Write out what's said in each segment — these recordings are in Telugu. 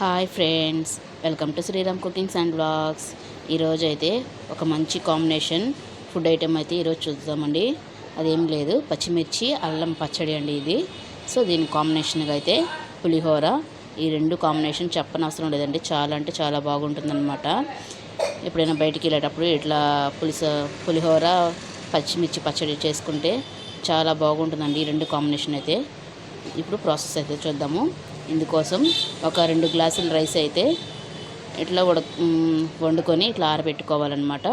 Hi friends welcome to Sriram cookings and blogs ఈరోజు అయితే ఒక మంచి కాంబినేషన్ ఫుడ్ ఐటెం అయితే ఈరోజు చూద్దామండి. అదేం లేదు పచ్చిమిర్చి అల్లం పచ్చడి అండి ఇది. సో దీని కాంబినేషన్గా అయితే పులిహోర. ఈ రెండు కాంబినేషన్ చెప్పనవసరం లేదండి. చాలా అంటే చాలా బాగుంటుందన్నమాట. ఎప్పుడైనా బయటికి వెళ్ళేటప్పుడు ఇట్లా పులిస పులిహోర పచ్చిమిర్చి పచ్చడి చేసుకుంటే చాలా బాగుంటుందండి ఈ రెండు కాంబినేషన్ అయితే. ఇప్పుడు ప్రాసెస్ అయితే చూద్దాము. ఇందుకోసం ఒక రెండు గ్లాసుల రైస్ అయితే ఇట్లా ఉడ వండుకొని ఇట్లా ఆరబెట్టుకోవాలన్నమాట.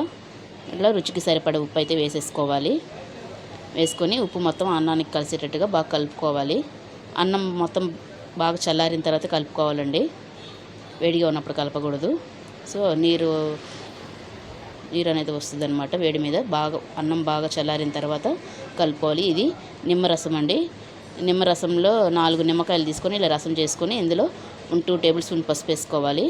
ఇట్లా రుచికి సరిపడే ఉప్పు అయితే వేసేసుకోవాలి. వేసుకొని ఉప్పు మొత్తం అన్నానికి కలిసేటట్టుగా బాగా కలుపుకోవాలి. అన్నం మొత్తం బాగా చల్లారిన తర్వాత కలుపుకోవాలండి. వేడిగా ఉన్నప్పుడు కలపకూడదు. సో నీరు నీరు అనేది వస్తుంది అనమాట వేడి మీద. బాగా అన్నం బాగా చల్లారిన తర్వాత కలుపుకోవాలి. ఇది నిమ్మరసం అండి. నిమ్మరసంలో నాలుగు నిమ్మకాయలు తీసుకొని ఇలా రసం చేసుకొని ఇందులో టూ టేబుల్ స్పూన్ పసుపు వేసుకోవాలి.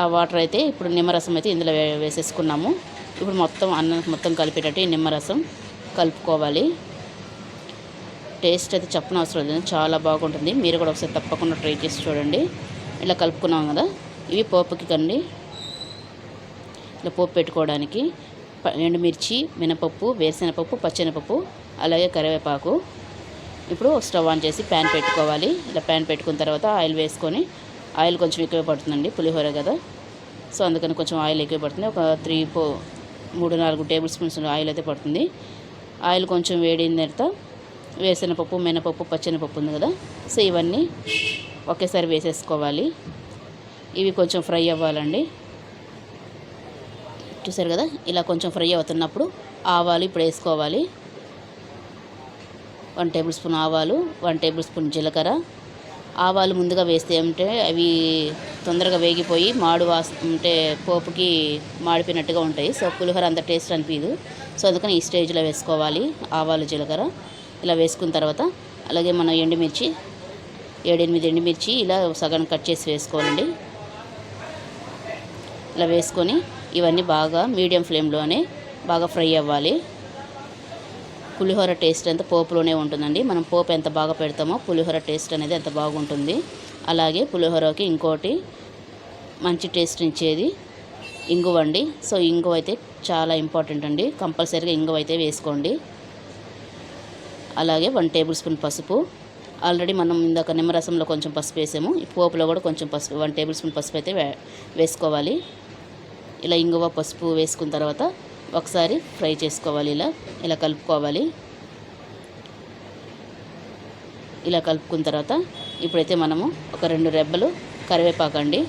ఆ వాటర్ అయితే ఇప్పుడు నిమ్మరసం అయితే ఇందులో వేసేసుకున్నాము. ఇప్పుడు మొత్తం అన్నం మొత్తం కలిపేటట్టు ఈ నిమ్మరసం కలుపుకోవాలి. టేస్ట్ అయితే చెప్పని అవసరం లేదు. చాలా బాగుంటుంది. మీరు కూడా ఒకసారి తప్పకుండా ట్రై చేసి చూడండి. ఇలా కలుపుకున్నాం కదా ఇవి పోపుకి కండి. ఇలా పోపు పెట్టుకోవడానికి ఎండుమిర్చి మినపప్పు వేరుశెనగపప్పు పచ్చెనపప్పు అలాగే కరివేపాకు. ఇప్పుడు స్టవ్ ఆన్ చేసి ప్యాన్ పెట్టుకోవాలి. ఇలా ప్యాన్ పెట్టుకున్న తర్వాత ఆయిల్ వేసుకొని ఆయిల్ కొంచెం ఎక్కువ పడుతుందండి పులిహోర కదా. సో అందుకని కొంచెం ఆయిల్ ఎక్కువ పడుతుంది. ఒక త్రీ ఫో మూడు నాలుగు టేబుల్ స్పూన్స్ ఆయిల్ అయితే పడుతుంది. ఆయిల్ కొంచెం వేడిన తర్వాత వేరుశెనగపప్పు మినపప్పు పచ్చెనపప్పు ఉంది కదా. సో ఇవన్నీ ఒకేసారి వేసేసుకోవాలి. ఇవి కొంచెం ఫ్రై అవ్వాలండి. చూసారు కదా? ఇలా కొంచెం ఫ్రై అవుతున్నప్పుడు ఆవాలు ఇప్పుడు వేసుకోవాలి. వన్ టేబుల్ స్పూన్ ఆవాలు వన్ టేబుల్ స్పూన్ జీలకర్ర. ఆవాలు ముందుగా వేస్తే ఏమంటే అవి తొందరగా వేగిపోయి మాడు వాస అంటే పోపుకి మాడిపోయినట్టుగా ఉంటాయి. సో పులిహోర అంత టేస్ట్ అనిపించదు సో అందుకని ఈ స్టేజ్లో వేసుకోవాలి ఆవాలు జీలకర్ర. ఇలా వేసుకున్న తర్వాత అలాగే మనం ఎండుమిర్చి ఏడెనిమిది ఎండుమిర్చి ఇలా సగం కట్ చేసి వేసుకోవాలండి. ఇలా వేసుకొని ఇవన్నీ బాగా మీడియం ఫ్లేమ్లోనే బాగా ఫ్రై అవ్వాలి. పులిహోర టేస్ట్ అంతా పోపులోనే ఉంటుందండి. మనం పోపు ఎంత బాగా పెడతామో పులిహోర టేస్ట్ అనేది ఎంత బాగుంటుంది. అలాగే పులిహోరకి ఇంకోటి మంచి టేస్ట్ ఇచ్చేది ఇంగువ అండి. సో ఇంగువ అయితే చాలా ఇంపార్టెంట్ అండి. కంపల్సరీగా ఇంగువ అయితే వేసుకోండి. అలాగే వన్ టేబుల్ స్పూన్ పసుపు. ఆల్రెడీ మనం ఇందాక నిమ్మరసంలో కొంచెం పసుపు వేసాము. ఈ పోపులో కూడా కొంచెం పసుపు వన్ టేబుల్ స్పూన్ పసుపు అయితే వేసుకోవాలి. ఇలా ఇంగువ పసుపు వేసుకున్న తర్వాత ఒకసారి ఫ్రై చేసుకోవాలి ఇలా. ఇలా కలుపుకోవాలి. ఇలా కలుపుకున్న తర్వాత ఇప్పుడైతే మనము ఒక రెండు రెబ్బలు కరివేపాకు అండి.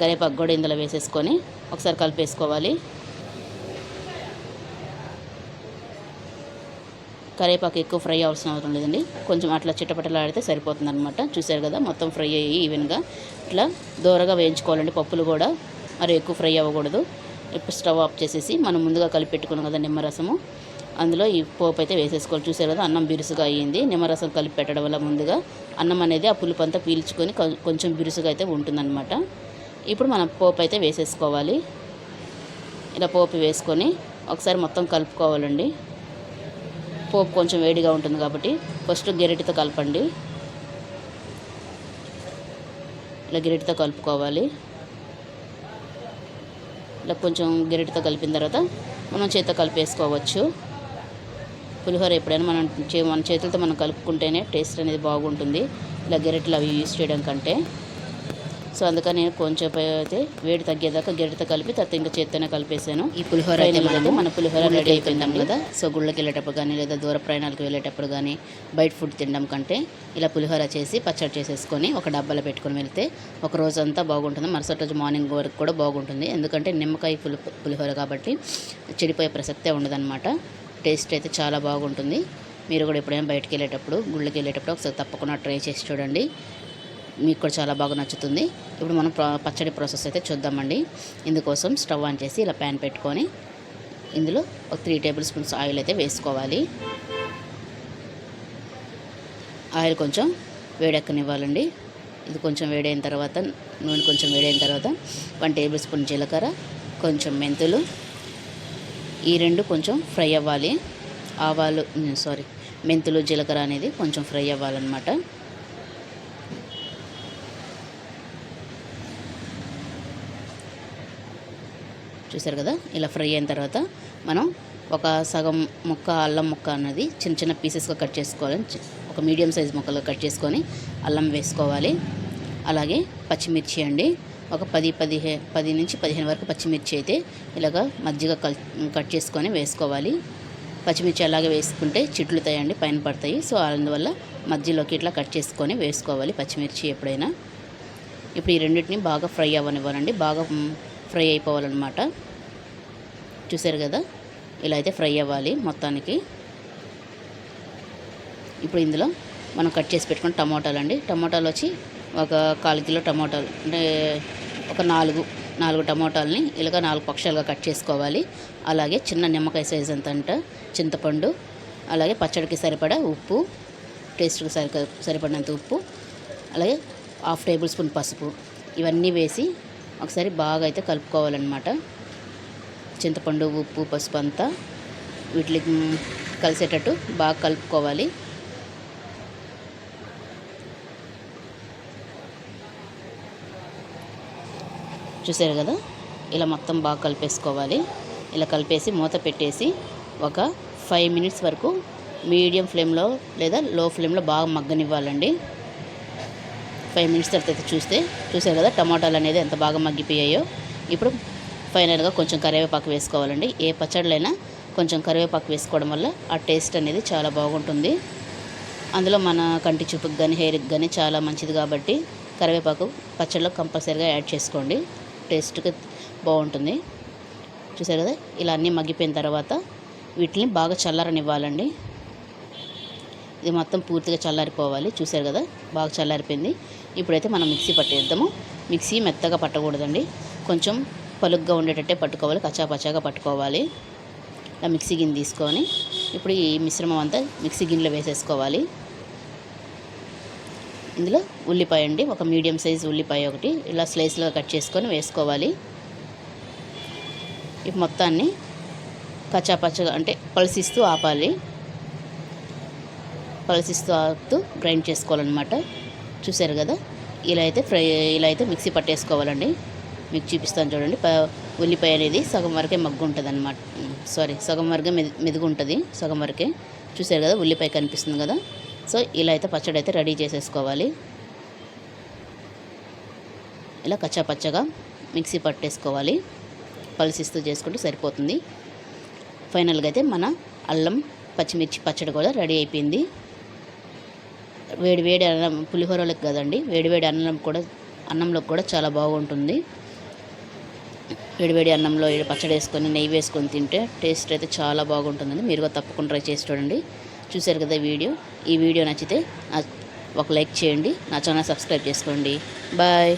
కరివేపాకు కూడా ఇందులో వేసేసుకొని ఒకసారి కలిపేసుకోవాలి. కరివేపాకు ఎక్కువ ఫ్రై అవసరం అవసరం లేదండి. కొంచెం అట్లా చిట్టపట్టలాడితే సరిపోతుంది అనమాట చూసారు కదా మొత్తం ఫ్రై అయ్యి ఈవెన్గా ఇట్లా దూరగా వేయించుకోవాలండి. పప్పులు కూడా మరి ఎక్కువ ఫ్రై అవ్వకూడదు. ఇప్పుడు స్టవ్ ఆఫ్ చేసేసి మనం ముందుగా కలిపి పెట్టుకున్నాం కదా నిమ్మరసము. అందులో ఈ పోపు అయితే వేసేసుకోవాలి. చూసారు కదా అన్నం బిరుసుగా అయ్యింది. నిమ్మరసం కలిపి పెట్టడం వల్ల ముందుగా అన్నం అనేది ఆ పులుపు అంతా పీల్చుకొని కొంచెం బిరుసుగా అయితే ఉంటుందన్నమాట. ఇప్పుడు మనం పోపు అయితే వేసేసుకోవాలి. ఇలా పోపు వేసుకొని ఒకసారి మొత్తం కలుపుకోవాలండి. పోపు కొంచెం వేడిగా ఉంటుంది కాబట్టి ఫస్ట్ గెరిటితో కలపండి. ఇలా గెరిటితో కలుపుకోవాలి. ఇలా కొంచెం గెరిటితో కలిపిన తర్వాత మనం చేతితో కలిపేసుకోవచ్చు. పులిహోర ఎప్పుడైనా మనం చే మన చేతులతో మనం కలుపుకుంటేనే టేస్ట్ అనేది బాగుంటుంది. ఇలా గెరిటలు అవి యూజ్ చేయడం కంటే. సో అందుకని నేను కొంచెం అయితే వేడి తగ్గేదాకా గెరిటతో కలిపి తర్వాత ఇంకా చేత్తోనే కలిపేసాను ఈ పులిహోర అయితే మనము మన పులిహోర రెడీ అయిపోయిందాం. కదా? సో గుళ్ళకి వెళ్ళేటప్పుడు కానీ లేదా దూర ప్రయాణాలకు వెళ్ళేటప్పుడు కానీ బయట ఫుడ్ తినడం కంటే ఇలా పులిహోర చేసి పచ్చడి చేసేసుకొని ఒక డబ్బాలో పెట్టుకొని వెళ్తే ఒక రోజు అంతా బాగుంటుంది. మరుసటి రోజు మార్నింగ్ వరకు కూడా బాగుంటుంది. ఎందుకంటే నిమ్మకాయ పులి పులిహోర కాబట్టి చెడిపోయే ప్రసక్తే ఉండదన్నమాట. టేస్ట్ అయితే చాలా బాగుంటుంది. మీరు కూడా ఎప్పుడైనా బయటకు వెళ్ళేటప్పుడు గుళ్ళకి వెళ్ళేటప్పుడు ఒకసారి తప్పకుండా ట్రై చేసి చూడండి. మీకు కూడా చాలా బాగా నచ్చుతుంది. ఇప్పుడు మనం పచ్చడి ప్రాసెస్ అయితే చూద్దామండి. ఇందుకోసం స్టవ్ ఆన్ చేసి ఇలా ప్యాన్ పెట్టుకొని ఇందులో ఒక త్రీ టేబుల్ స్పూన్స్ ఆయిల్ అయితే వేసుకోవాలి. ఆయిల్ కొంచెం వేడెక్కనివ్వాలండి. ఇది కొంచెం వేడైన తర్వాత నూనె కొంచెం వేడైన తర్వాత వన్ టేబుల్ స్పూన్ జీలకర్ర కొంచెం మెంతులు. ఈ రెండు కొంచెం ఫ్రై అవ్వాలి. ఆవాలు సారీ మెంతులు జీలకర్ర అనేది కొంచెం ఫ్రై అవ్వాలన్నమాట. చూసారు కదా? ఇలా ఫ్రై అయిన తర్వాత మనం ఒక సగం ముక్క అల్లం ముక్క అన్నది చిన్న చిన్న పీసెస్గా కట్ చేసుకోవాలి ఒక మీడియం సైజ్ ముక్కలు కట్ చేసుకొని అల్లం వేసుకోవాలి. అలాగే పచ్చిమిర్చి అండి. ఒక పది పదిహే పది నుంచి పదిహేను వరకు పచ్చిమిర్చి అయితే ఇలాగ మజ్జిగ కల్ కట్ చేసుకొని వేసుకోవాలి. పచ్చిమిర్చి అలాగే వేసుకుంటే చిట్లుతాయండి పైన పడతాయి. సో అందువల్ల మధ్యలోకి ఇట్లా కట్ చేసుకొని వేసుకోవాలి పచ్చిమిర్చి ఎప్పుడైనా. ఇప్పుడు ఈ రెండింటిని బాగా ఫ్రై అవ్వనివ్వాలండి. బాగా ఫ్రై అయిపోవాలన్నమాట. చూసారు కదా? ఇలా అయితే ఫ్రై అవ్వాలి మొత్తానికి. ఇప్పుడు ఇందులో మనం కట్ చేసి పెట్టుకున్న టమాటాలు అండి టమోటాలు వచ్చి ఒక కాలు కిలో టమోటాలు అంటే ఒక నాలుగు నాలుగు టమాటాలని ఇలాగ నాలుగు పక్షాలుగా కట్ చేసుకోవాలి. అలాగే చిన్న నిమ్మకాయ సైజ్ అంత అంట చింతపండు అలాగే పచ్చడికి సరిపడా ఉప్పు టేస్ట్కి సరి సరిపడినంత ఉప్పు అలాగే హాఫ్ టేబుల్ స్పూన్ పసుపు. ఇవన్నీ వేసి ఒకసారి బాగా అయితే కలుపుకోవాలన్నమాట. చింతపండు ఉప్పు పసుపు అంతా వీటికి కలిసేటట్టు బాగా కలుపుకోవాలి. చూసారు కదా? ఇలా మొత్తం బాగా కలిపేసుకోవాలి. ఇలా కలిపేసి మూత పెట్టేసి ఒక ఫైవ్ మినిట్స్ వరకు మీడియం ఫ్లేమ్లో లేదా లో ఫ్లేమ్లో బాగా మగ్గనివ్వాలండి. ఫైవ్ మినిట్స్ తర్వాత అయితే చూస్తే చూసారు కదా టమాటాలు అనేది ఎంత బాగా మగ్గిపోయాయో. ఇప్పుడు ఫైనల్గా కొంచెం కరివేపాకు వేసుకోవాలండి. ఏ పచ్చళ్ళైనా కొంచెం కరివేపాకు వేసుకోవడం వల్ల ఆ టేస్ట్ అనేది చాలా బాగుంటుంది. అందులో మన కంటి చూపుకి కానీ హెయిర్కి కానీ చాలా మంచిది కాబట్టి కరివేపాకు పచ్చళ్ళు కంపల్సరీగా యాడ్ చేసుకోండి. టేస్ట్కి బాగుంటుంది. చూసారు కదా ఇలా అన్నీ మగ్గిపోయిన తర్వాత వీటిని బాగా చల్లారనివ్వాలండి. ఇది మొత్తం పూర్తిగా చల్లారిపోవాలి. చూసారు కదా? బాగా చల్లారిపోయింది. ఇప్పుడైతే మనం మిక్సీ పట్టేద్దాము. మిక్సీ మెత్తగా పట్టకూడదండి. కొంచెం పలుగ్గా ఉండేటట్టే పట్టుకోవాలి. కచ్చాపచ్చాగా పట్టుకోవాలి. ఇలా మిక్సీ గిన్నె తీసుకొని ఇప్పుడు ఈ మిశ్రమం అంతా మిక్సీ గిన్నెలో వేసేసుకోవాలి. ఇందులో ఉల్లిపాయ అండి. ఒక మీడియం సైజ్ ఉల్లిపాయ ఒకటి. ఇలా స్లైస్లో కట్ చేసుకొని వేసుకోవాలి. ఈ మొత్తాన్ని కచ్చాపచ్చగా అంటే పలిసిస్తూ ఆపాలి. పలసిస్తూ గ్రైండ్ చేసుకోవాలన్నమాట. చూసారు కదా? ఇలా అయితే ఫ్రై ఇలా అయితే మిక్సీ పట్టేసుకోవాలండి. మీకు చూపిస్తాను చూడండి. ప- ఉల్లిపాయ అనేది సగం వరకే మగ్గు ఉంటుంది అనమాట సారీ సగం వరకే మెది మెదుగు ఉంటుంది సగం వరకే. చూసారు కదా? ఉల్లిపాయ కనిపిస్తుంది కదా? సో ఇలా అయితే పచ్చడి అయితే రెడీ చేసేసుకోవాలి. ఇలా కచ్చా పచ్చగా మిక్సీ పట్టేసుకోవాలి. పలిసిస్తూ చేసుకుంటే సరిపోతుంది. ఫైనల్గా అయితే మన అల్లం పచ్చిమిర్చి పచ్చడి కూడా రెడీ అయిపోయింది. వేడి వేడి అన్నం పులిహోరలకు కదండి. వేడి వేడి అన్నం కూడా అన్నంలో కూడా చాలా బాగుంటుంది. వేడి వేడి అన్నంలో పచ్చడి వేసుకొని నెయ్యి వేసుకొని తింటే టేస్ట్ అయితే చాలా బాగుంటుందండి. మీరు కూడా తప్పకుండా ట్రై చేసి చూడండి. చూశారు కదా వీడియో? ఈ వీడియో నచ్చితే నా- ఒక లైక్ చేయండి. నా ఛానల్ సబ్స్క్రైబ్ చేసుకోండి. బాయ్.